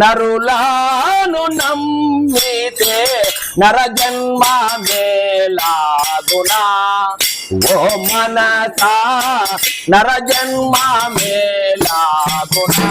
నరులాను నమ్మితే నర జన్మ మేలాగునా ఓ మనసా నర జన్మ మేలాగునా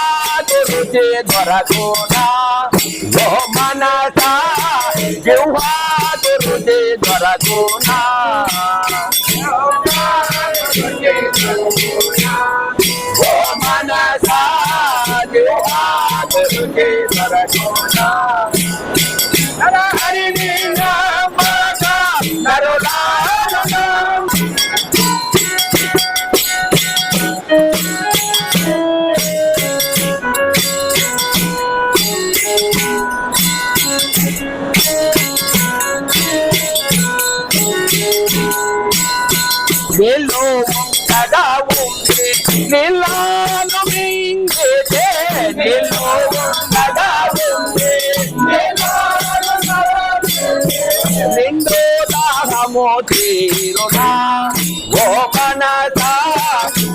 ఉండగా వెర్రే చెరకోను నమాలితే చెరకు ఉండగా వెర్రే ఉంది నీళ్ళను మింగితే నీళ్ళు ఉండగా ఉంది నిండు దాహము తీరునా. ఓ మనసా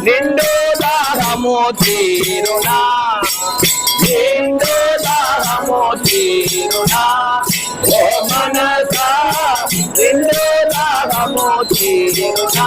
నిండు దాహము తీరునా నిండు దాహము తీరునా ఓ నిండు దాహము తీరునా.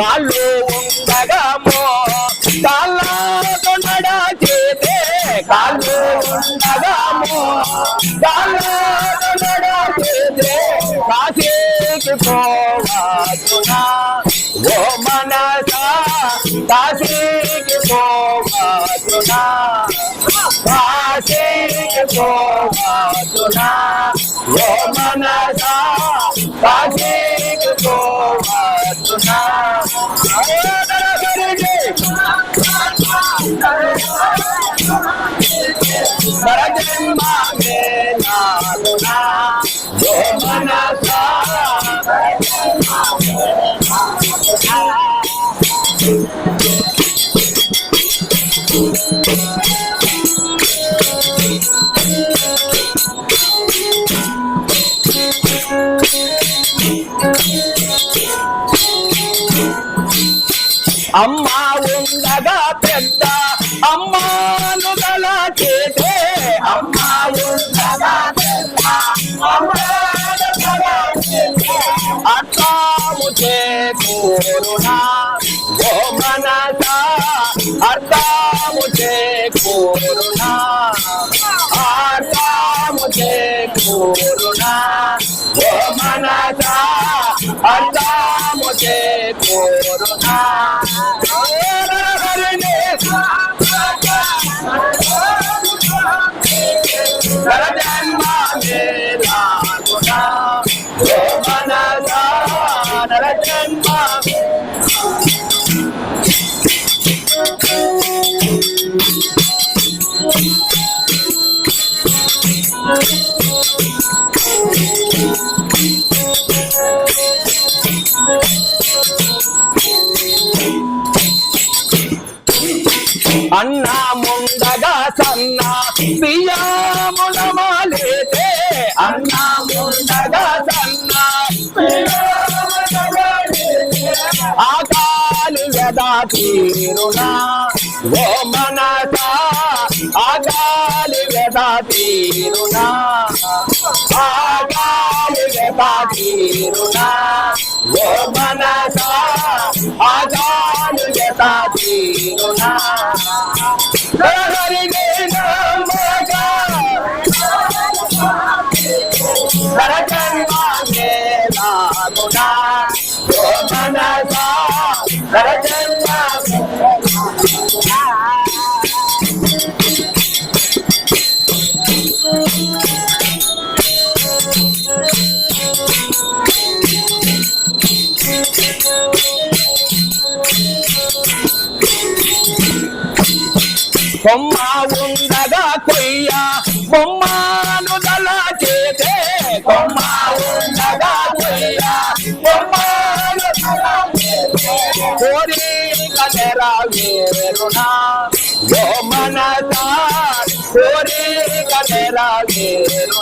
కాళ్ళు ఉండగమో కాళ్ళతో నడచేతే కాళ్ళు ఉండగమో కాళ్ళతో నడచేతే కాశీకి పోవాచునా ఓ మనసా. కాశీకి పోవాచునా కాశీకి పోవాచునా ఓ మనసా. కాశీ ఓ చేకూరునా ఓ మనసా అర్థము చేకూరునా అర్థము చేకూరునా ఓ మనసా అర్థము చేకూరునా హరిని అన్నా ముండగా సన్నా. సియామునమాలేతే అన్నా ముందగా సన్నా. ఆకాలి గదా తీరునా. ఓ మనస ఆకాలి గదా తీరునా. ఆకాలి గదా తీరునా. ఓ మనస ఆకాలి కొమ్మ ఉండగా కొయ్య కొమ్మను దళ చేసే కొమ్మ ఉండగా కొయ్య కొమ్మను దళ చేసే కోరిక నెరవేరునా ఓ మనసా కోరిక నెరవేరు